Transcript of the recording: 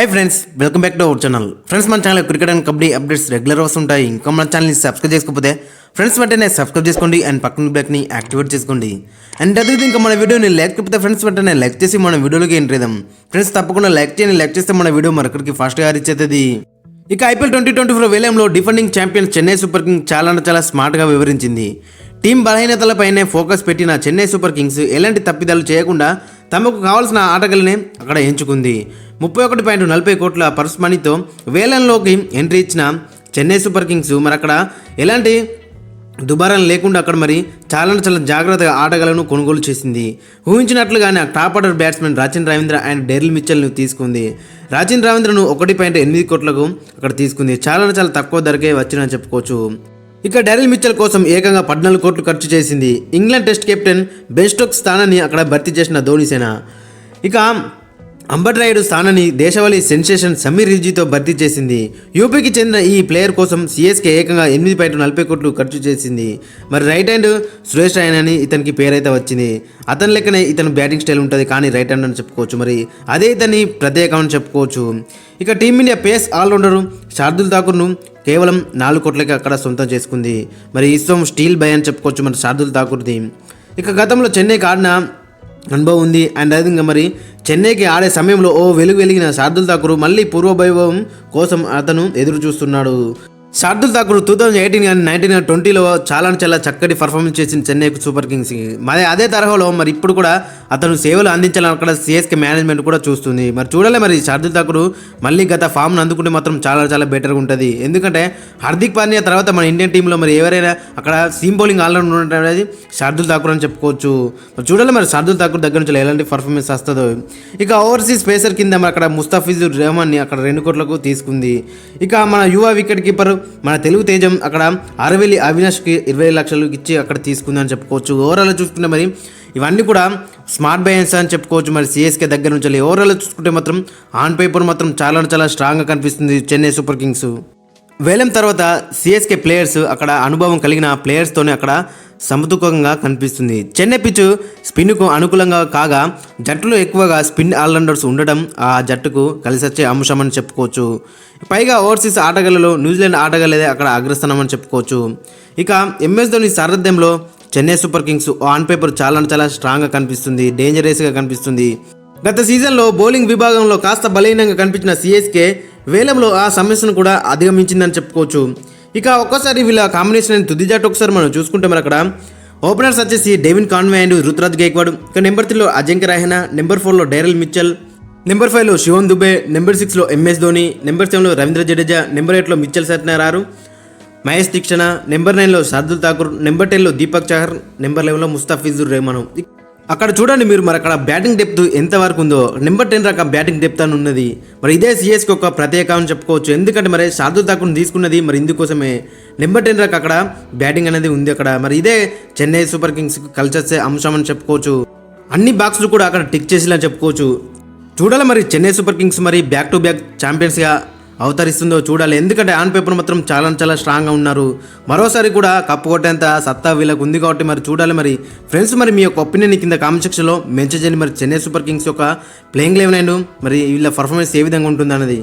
Hi friends welcome back to our channel friends మన channel cricket and kabaddi updates regular వస్తుంటాయి ఇంకా మన ఛానల్ని సబ్స్క్రైబ్ చేసుకోకపోతే ఫ్రెండ్స్ వెంటనే సబ్స్క్రైబ్ చేసుకోండి అండ్ పక్కన బ్లాక్ని యాక్టివేట్ చేసుకోండి. అండ్ అదే ఇంకా మన వీడియోని లైక్ ఫ్రెండ్స్ వెంటనే లైక్ చేసి మన వీడియోలోకి ఎంట్రీదాం ఫ్రెండ్స్ తప్పకుండా లైక్ చేయండి. లైక్ చేస్తే మన వీడియో మరొకరికి ఫాస్ట్గా రీచ్ ఇక ఐపీఎల్ ట్వంటీ ట్వంటీ ఫోర్ వేలంలో defending champion Chennai super kings చాలా అంటే చాలా స్మార్ట్గా వివరించింది. టీం బలహీనతలపైనే ఫోకస్ పెట్టిన చెన్నై సూపర్ కింగ్స్ ఎలాంటి తప్పిదాలు చేయకుండా తమకు కావాల్సిన ఆటగాళ్ళనే అక్కడ ఎంచుకుంది. ముప్పై ఒకటి పాయింట్ నలభై కోట్ల పర్స్ మనీతో వేలంలోకి ఎంట్రీ ఇచ్చిన చెన్నై సూపర్ కింగ్స్. మరి అక్కడ ఎలాంటి దుబారం లేకుండా అక్కడ మరి చాలా చాలా జాగ్రత్తగా ఆటగాళ్ళను కొనుగోలు చేసింది. ఊహించినట్లుగానే ఆ top order batsmen Rachin Ravindra and Daryl మిచ్చల్ను తీసుకుంది. రాచిన్ రవీంద్రను ఒకటి పాయింట్ ఎనిమిది కోట్లకు అక్కడ తీసుకుంది. చాలా చాలా తక్కువ ధరకే వచ్చిందని చెప్పుకోవచ్చు. ఇక డెరిల్ మిచ్చల్ కోసం ఏకంగా పద్నాలుగు కోట్లు ఖర్చు చేసింది ఇంగ్లాండ్ టెస్ట్ కెప్టెన్ బెస్టోక్ స్థానాన్ని అక్కడ భర్తీ చేసిన ధోని సేన. ఇక అంబట్ రాయుడు స్థానాన్ని దేశవాళీ సెన్సేషన్ సమీర్ రిజీతో భర్తీ చేసింది. యూపీకి చెందిన ఈ ప్లేయర్ కోసం సిఎస్కే ఏకంగా ఎనిమిది పాయింట్ నలభై కోట్లు ఖర్చు చేసింది. మరి రైట్ హ్యాండ్ సురేష్ రాయన్ అని ఇతనికి పేరైతే వచ్చింది. అతని లెక్కనే ఇతను బ్యాటింగ్ స్టైల్ ఉంటుంది కానీ రైట్ హ్యాండ్ అని చెప్పుకోవచ్చు. మరి అదే ఇతని ప్రత్యేకం అని చెప్పుకోవచ్చు. ఇక Team India pace allrounder Shardul ఠాకూర్ను కేవలం నాలుగు కోట్లకి అక్కడ సొంతం చేసుకుంది. మరి ఇష్టం స్టీల్ బై అని చెప్పుకోవచ్చు మరి శార్దుల్ ఠాకూర్ది. ఇక గతంలో చెన్నైకి ఆడిన అనుభవం ఉంది. అండ్ అదేవిధంగా మరి చెన్నైకి ఆడే సమయంలో ఓ వెలుగు వెలిగిన శార్దుల్ ఠాకూర్ మళ్ళీ పూర్వవైభవం కోసం అతను ఎదురు చూస్తున్నాడు Shardul Thakur two thousand eighteen కానీ నైన్టీన్ కానీ ట్వంటీలో చాలా చాలా చక్కటి పర్ఫార్మెన్స్ చేసింది చెన్నై సూపర్ కింగ్స్ మరి అదే తరహాలో మరి ఇప్పుడు కూడా అతను సేవలు అందించాలని అక్కడ సిఎస్కే మేనేజ్మెంట్ కూడా చూస్తుంది. మరి చూడాలి మరి శార్దుల్ ఠాకూర్ మళ్ళీ గత ఫామ్ను అందుకుంటే మాత్రం చాలా చాలా బెటర్గా ఉంటుంది. ఎందుకంటే హార్దిక్ పాండ్యా తర్వాత మన ఇండియన్ టీంలో మరి ఎవరైనా అక్కడ సీమ్ బౌలింగ్ ఆల్రౌండర్ అనేది శార్దుల్ ఠాకూర్ అని చెప్పుకోవచ్చు. మరి చూడాలి మరి శార్దుల్ ఠాకూర్ దగ్గర నుంచి ఎలాంటి పర్ఫార్మెన్స్ వస్తుందో. ఇక ఓవర్సీస్ పేసర్ కింద మరి అక్కడ ముస్తాఫిజుర్ రెహమాన్ని అక్కడ రెండు కోట్లకు తీసుకుంది. ఇక మన యువ వికెట్ కీపర్ మన తెలుగు తేజం అక్కడ అరవెల్లి అవినాష్కి ఇరవై లక్షలు ఇచ్చి అక్కడ తీసుకుందని చెప్పుకోవచ్చు. ఓవరాల్ చూసుకుంటే మరి ఇవన్నీ కూడా స్మార్ట్ బయన్స్ అని చెప్పుకోవచ్చు. మరి సిఎస్కే దగ్గర నుంచి ఓవరాల్ చూసుకుంటే మాత్రం ఆన్ పేపర్ మాత్రం చాలా చాలా స్ట్రాంగ్గా కనిపిస్తుంది చెన్నై సూపర్ కింగ్స్. వేలం తర్వాత సిఎస్కే ప్లేయర్స్ అక్కడ అనుభవం కలిగిన ప్లేయర్స్తోనే అక్కడ సమతూకంగా కనిపిస్తుంది. చెన్నై పిచ్ స్పిన్కు అనుకూలంగా కాగా జట్టులో ఎక్కువగా స్పిన్ ఆల్రౌండర్స్ ఉండడం ఆ జట్టుకు కలిసొచ్చే అంశం అని చెప్పుకోవచ్చు. పైగా ఓవర్సీస్ ఆటగాళ్ళలో న్యూజిలాండ్ ఆటగాళ్ళదే అక్కడ అగ్రస్థానం అని చెప్పుకోవచ్చు. ఇక ఎంఎస్ ధోని సారథ్యంలో Chennai super kings on paper చాలా చాలా స్ట్రాంగ్గా కనిపిస్తుంది డేంజరస్గా కనిపిస్తుంది. గత సీజన్లో బౌలింగ్ విభాగంలో కాస్త బలహీనంగా కనిపించిన సిఎస్కే వేలంలో ఆ సమస్యను కూడా అధిగమించిందని చెప్పుకోవచ్చు. ఇక ఒక్కసారి వీళ్ళ కాంబినేషన్ తుది జట్టు ఒకసారి మనం చూసుకుంటే మరి అక్కడ ఓపెనర్స్ వచ్చేసి Devon Conway and Ruturaj Gaikwad. ఇక నెంబర్ త్రీలో అజంక్య రాహెనా నెంబర్ ఫోర్లో డైరల్ మిచ్చల్ నెంబర్ ఫైవ్లో శివన్ దుబే నెంబర్ సిక్స్లో ఎంఎస్ ధోని నెంబర్ సెవెన్లో రవీంద్ర జడేజా నెంబర్ ఎయిట్లో మిచ్చల్ సత్యనారాయణ మహేష్ దీక్షణ నెంబర్ నైన్లో శార్దుల్ ఠాకూర్ నెంబర్ టెన్లో దీపక్ చహర్ నెంబర్ లెవెన్లో ముస్తాఫిజుర్ రెహమాన్. అక్కడ చూడండి మీరు మరి అక్కడ బ్యాటింగ్ డెప్త్ ఎంత వరకు ఉందో. నెంబర్ టెన్ రకం బ్యాటింగ్ డెప్త్ అని ఉన్నది. మరి ఇదే సిఎస్కి ఒక ప్రత్యేక అని చెప్పుకోవచ్చు. ఎందుకంటే మరి శార్దుల్ ఠాకూర్ తీసుకున్నది మరి ఇందుకోసమే. నెంబర్ టెన్ రకం అక్కడ బ్యాటింగ్ అనేది ఉంది అక్కడ. మరి ఇదే చెన్నై సూపర్ కింగ్స్ కల్చర్సే అంశం అని చెప్పుకోవచ్చు. అన్ని బాక్స్లు కూడా అక్కడ టిక్ చేసేలా చెప్పుకోవచ్చు. చూడాలి మరి చెన్నై సూపర్ కింగ్స్ మరి బ్యాక్ టు బ్యాక్ ఛాంపియన్స్గా అవతరిస్తుందో చూడాలి. ఎందుకంటే ఆన్ పేపర్ మాత్రం చాలా చాలా స్ట్రాంగ్గా ఉన్నారు. మరోసారి కూడా కప్పు కొట్టేంత సత్తా వీళ్ళకు ఉంది కాబట్టి మరి చూడాలి మరి. ఫ్రెండ్స్ మరి మీ యొక్క ఒపీనియన్ కింద కామెంట్ సెక్షన్లో మెన్షన్ చేయండి. మరి చెన్నై సూపర్ కింగ్స్ యొక్క ప్లేయింగ్ లెవెన్ అండ్ మరి వీళ్ళ పర్ఫార్మెన్స్ ఏ విధంగా ఉంటుంది అన్నది